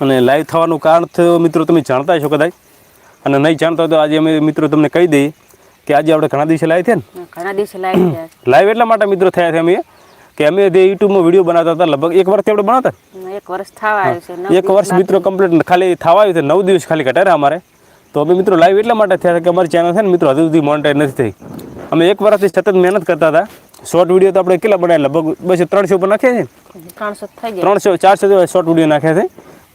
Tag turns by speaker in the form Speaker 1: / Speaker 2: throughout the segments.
Speaker 1: અને લાઈવ થવાનું કારણ થયું મિત્રો તમે જાણતા છો કદાચ. અને નહીં જાણતા તો આજે અમે મિત્રો તમને કહી દઈએ કે આજે આપણે ઘણા દિવસે લાઈવ થયા ને?
Speaker 2: ઘણા દિવસે લાવી
Speaker 1: લાઈવ એટલા માટે મિત્રો થયા છે અમે. કે અમે જે યુટ્યુબમાં વીડિયો બનાવતા હતા લગભગ એક વર્ષથી આપણે બનાવતા
Speaker 2: એક વર્ષ થવા આવ્યું છે
Speaker 1: એક વર્ષ મિત્રો કમ્પ્લીટ ખાલી થવા આવ્યું છે નવ દિવસ ખાલી ઘટાડ્યા અમારે. તો અમે મિત્રો લાઈવ એટલા માટે થયા કે અમારી ચેનલ છે ને મિત્રો હજુ સુધી મોનિટાઈઝ નથી થઈ. અમે એક વર્ષથી સતત મહેનત કરતા હતા. શોર્ટ વીડિયો તો આપણે કેટલા બનાવ્યા લગભગ બસ ત્રણસો ઉપર નાખ્યા છે?
Speaker 2: ત્રણસો
Speaker 1: ચારસો જેવા શોર્ટ વીડિયો નાખ્યા છે.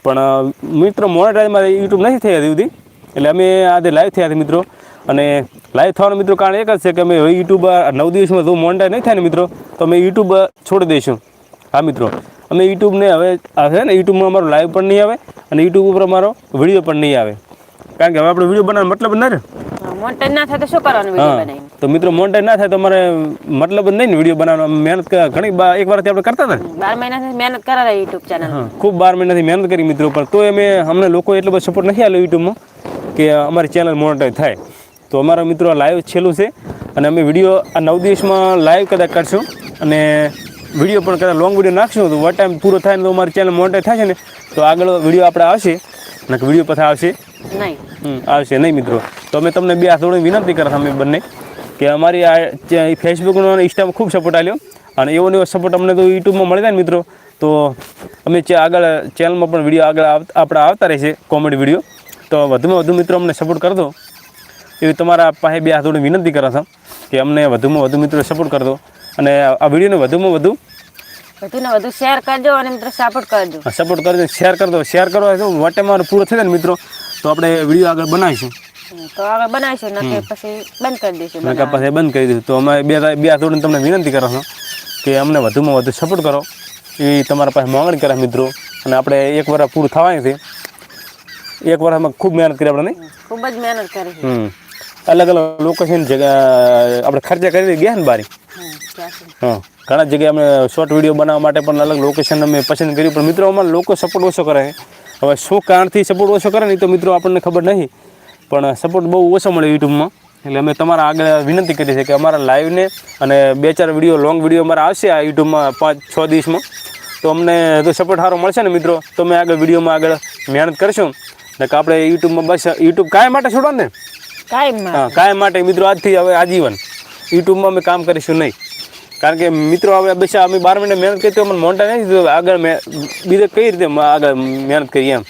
Speaker 1: પણ મિત્રો મોનેટાઈઝ મારે યુટ્યુબ નથી થઈ હજી સુધી. એટલે અમે આજે લાઈવ થયા છે મિત્રો. અને લાઈવ થવાનું મિત્રો કારણ એક જ છે કે અમે હવે યુટ્યુબ નવ દિવસમાં જો મોનેટાઈઝ નહીં થાય ને મિત્રો તો અમે યુટ્યુબ છોડી દઈશું. હા મિત્રો. અમે યુટ્યુબને હવે છે ને યુટ્યુબમાં અમારો લાઈવ પણ નહીં આવે અને યુટ્યુબ ઉપર અમારો વીડિયો પણ નહીં આવે. કારણ કે હવે આપણે વીડિયો બનાવવાનો મતલબ ના રહે
Speaker 2: મોન્ટેન ના થાય તો શું કરવાનું વીડિયો બનાવીને?
Speaker 1: તો મિત્રો મોન્ટેજ ના થાય તો અમારે મતલબ જ નહીં ને વીડિયો બનાવવાનો. મહેનત ઘણી એક વાર આપણે કરતા હતા ને?
Speaker 2: બાર મહિનાથી મહેનત કરાવે યુટ્યુબ ચેનલ
Speaker 1: ખૂબ બાર મહિનાથી મહેનત કરી મિત્રો પર તો અમે અમને લોકો એટલો બધો સપોર્ટ નથી આવ્યો યુટ્યુબમાં કે અમારી ચેનલ મોનેટાઈઝ થાય. તો અમારા મિત્રો લાઈવ છેલ્લું છે અને અમે વીડિયો આ નવ દિવસમાં લાઈવ કદાચ કરશું અને વીડિયો પણ કદાચ લોંગ વીડિયો નાખશું તો વન ટાઈમ પૂરો થાય ને તો અમારી ચેનલ મોનેટાઈઝ થાય છે ને તો આગળ વીડિયો આપણે આવશે. અને વીડિયો પછી આવશે.
Speaker 2: નહીં.
Speaker 1: આવશે નહીં મિત્રો. તો અમે તમને બે હાથ વિનંતી કરતા અમે બંને કે અમારી આ ફેસબુકનો અને ઇન્સ્ટામાં ખૂબ સપોર્ટ આવ્યો અને એવો ને એવો સપોર્ટ અમને તો યુટ્યુબમાં મળી જાય ને મિત્રો. તો અમે આગળ ચેનલમાં પણ વીડિયો આગળ આપણા આવતા રહેશે કોમેડી વીડિયો તો વધુમાં વધુ મિત્રો અમને સપોર્ટ કરજો. એવી તમારા પાસે બે હાથ વિનંતી કરો છો કે અમને વધુમાં વધુ મિત્રો સપોર્ટ કરજો. અને આ વિડીયોને વધુમાં વધુ
Speaker 2: વધુને વધુ શેર કરજો અને મિત્રો સપોર્ટ કરજો.
Speaker 1: સપોર્ટ કરજો શેર કરજો. શેર કરવા માટે મારો પૂરો થઈ જાય ને મિત્રો. તો આપણે વીડિયો આગળ બનાવીશું.
Speaker 2: તો આગળ બનાવીશું નકે પછી બંધ કરી દઈશું
Speaker 1: નકા પાસે બંધ કરી દીધું તો અમે બે બે જોડીને તમને વિનંતી કરો છો કે અમને વધુમાં વધુ સપોર્ટ કરો. એ તમારા પાસે માંગણી કરે મિત્રો. અને આપણે એક વર્ષ પૂરું થવાની છે. એક વર્ષમાં ખૂબ મહેનત કરી આપણે
Speaker 2: ખૂબ જ મહેનત કરી
Speaker 1: હમ. અલગ અલગ લોકેશન જગ્યા આપણે ખર્ચા કરી ગયા ને બારી? હા. ઘણા જગ્યાએ અમે શોર્ટ વીડિયો બનાવવા માટે પણ અલગ લોકેશન અમે પસંદ કર્યું. પણ મિત્રો અમારા લોકો સપોર્ટ ઓછો કરે છે. હવે શું કારણથી સપોર્ટ ઓછો કરે ને તો મિત્રો આપણને ખબર નહીં પણ સપોર્ટ બહુ ઓછો મળે યુટ્યુબમાં. એટલે અમે તમારા આગળ વિનંતી કરી છે કે અમારા લાઈવને અને બે ચાર વીડિયો લોંગ વીડિયો અમારા આવશે આ યુટ્યુબમાં પાંચ છ દિવસમાં. તો અમને જો સપોર્ટ સારો મળશે ને મિત્રો. તો અમે આગળ વિડીયોમાં આગળ મહેનત કરશું. ને કે આપણે યુટ્યુબમાં બસ યુટ્યુબ કાંઈ માટે છોડો ને. કાંઈ માટે મિત્રો આજથી હવે આજીવન. યુટ્યુબમાં અમે કામ કરીશું નહીં. કારણ કે મિત્રો હવે બસ અમે બાર મહિને મહેનત કરી તો અમને મોટા નહીં તો આગળ મેં બીજે કઈ રીતે આગળ મહેનત કરીએ એમ.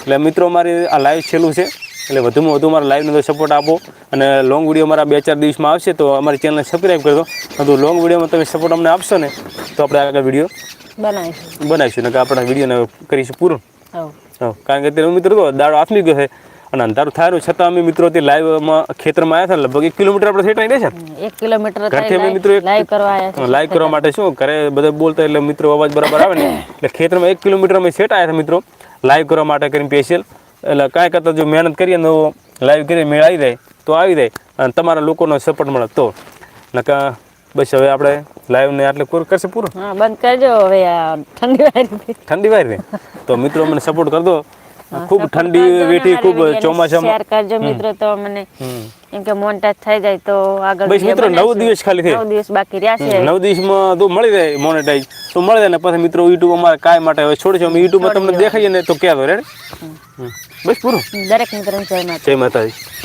Speaker 1: એટલે મિત્રો મારી આ લાઈવ છેલ્લું છે. એટલે વધુમાં વધુ મારા લાઈવને તો સપોર્ટ આપો. અને લોંગ વીડિયો મારા બે ચાર દિવસમાં આવશે તો અમારી ચેનલને સબસ્ક્રાઈબ કરજો. તો લોંગ વિડીયોમાં તમે સપોર્ટ અમને આપશો ને તો આપણે આગળ વીડિયો
Speaker 2: બનાવીશું.
Speaker 1: બનાવીશું. ને કે આપણે વિડીયોને કરીશું પૂરું. કારણ કે અત્યારે મિત્રો તો દાડો આથમી ગયો છે. અને અંધારું થાયું છતાં અમે મિત્રો તે લાઈવમાં ખેતરમાં આવ્યા હતા લગભગ એક કિલોમીટર આપણે સેટાઈ રહ્યા છે.
Speaker 2: એક કિલોમીટર
Speaker 1: ઘરથી અમે મિત્રો
Speaker 2: લાઈવ કરવા
Speaker 1: લાઈવ કરવા માટે શું ઘરે બધા બોલતા એટલે મિત્રો અવાજ બરાબર આવે ને એટલે ખેતરમાં એક કિલોમીટર અમે સેટ આવ્યા હતા મિત્રો લાઈવ કરવા માટે કરીને સ્પેશિયલ એટલે કાંઈ કરતાં જો મહેનત કરીએ તો લાઈવ કરીએ મેળ આવી જાય તો આવી જાય. અને તમારા લોકોનો સપોર્ટ મળે તો. નકા બસ હવે આપણે લાઈવને આટલે પૂરું કરશે પૂરું?
Speaker 2: હા બંધ કરજો હવે ઠંડી વાળી.
Speaker 1: ઠંડી વાર તો મિત્રો મને સપોર્ટ કરજો. ખૂબ ઠંડી વેઠી ખૂબ ચોમાસામાં.
Speaker 2: શેર કરજો મિત્રો તો મને એમ કે મોન્ટાજ થઈ જાય તો આગળ
Speaker 1: બસ મિત્રો નવ દિવસ ખાલી છે.
Speaker 2: નવ દિવસ બાકી રહ્યા છે.
Speaker 1: નવ દિવસમાં તો મળી જાય મોનેટાઈઝ તો મળી જાય ને પછી મિત્રો યુટ્યુબ અમારે કાય માટે હવે છોડજો અમે યુટ્યુબમાં તમને દેખાઈએ ને તો તો રેડ બસ પૂરું.
Speaker 2: દરેક મિત્રોને જય માતા
Speaker 1: જય માતાજી.